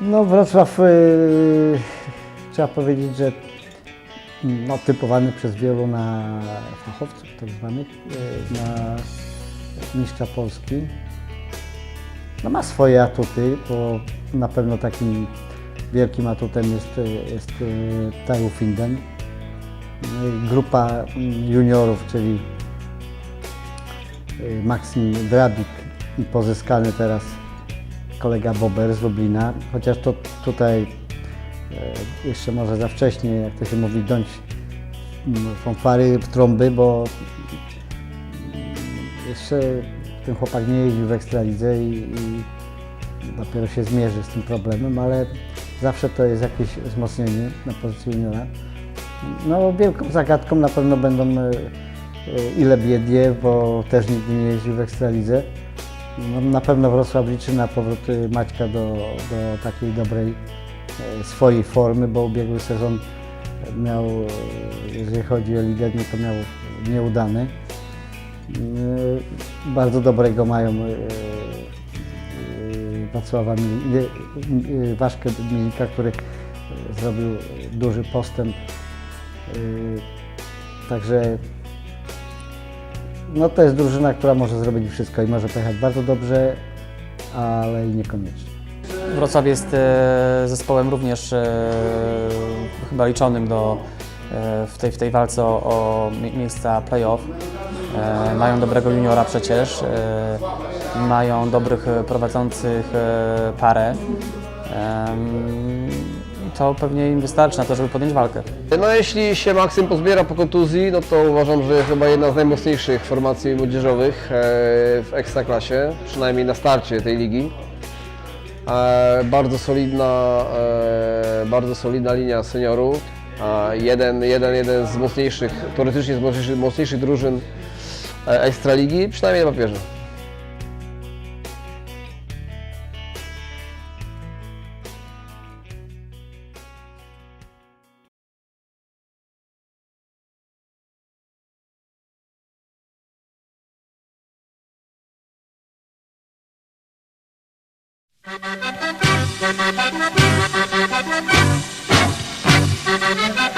No Wrocław, yy, trzeba powiedzieć, że mm, no, typowany przez wielu na fachowców tak zwanych, yy, na mistrza Polski. No, ma swoje atuty, bo na pewno takim wielkim atutem jest, y, jest yy, Taju Finden. No yy, grupa juniorów, czyli Maksim Drabik i pozyskany teraz kolega Bober z Lublina, chociaż to tutaj e, jeszcze może za wcześnie, jak to się mówi, dąć mm, fanfary trąby, bo jeszcze ten chłopak nie jeździł w Ekstralidze i, i dopiero się zmierzy z tym problemem, ale zawsze to jest jakieś wzmocnienie na pozycji juniora. No wielką zagadką na pewno będą e, ile biednie, bo też nigdy nie jeździł w Ekstralidze. No, na pewno Wrocław liczy na powrót y, Maćka do, do takiej dobrej e, swojej formy, bo ubiegły sezon miał, e, jeżeli chodzi o ligę, to miał nieudany. Y, Bardzo dobrego mają y, y, Wacława y, y, Waszkę Milika, który y, zrobił duży postęp. Y, Także no to jest drużyna, która może zrobić wszystko i może pojechać bardzo dobrze, ale i niekoniecznie. Wrocław jest e, zespołem również e, chyba liczonym do, e, w, tej, w tej walce o, o mie- miejsca playoff. Mają dobrego juniora przecież, mają dobrych prowadzących parę. To pewnie im wystarczy na to, żeby podjąć walkę. No jeśli się Maksym pozbiera po kontuzji, no to uważam, że chyba jedna z najmocniejszych formacji młodzieżowych e, w Ekstraklasie, przynajmniej na starcie tej ligi. E, Bardzo solidna, e, bardzo solidna linia seniorów. Jeden, jeden, jeden z mocniejszych, teoretycznie z mocniejszych, mocniejszych drużyn Ekstraligi, przynajmniej na papierze. Thank you.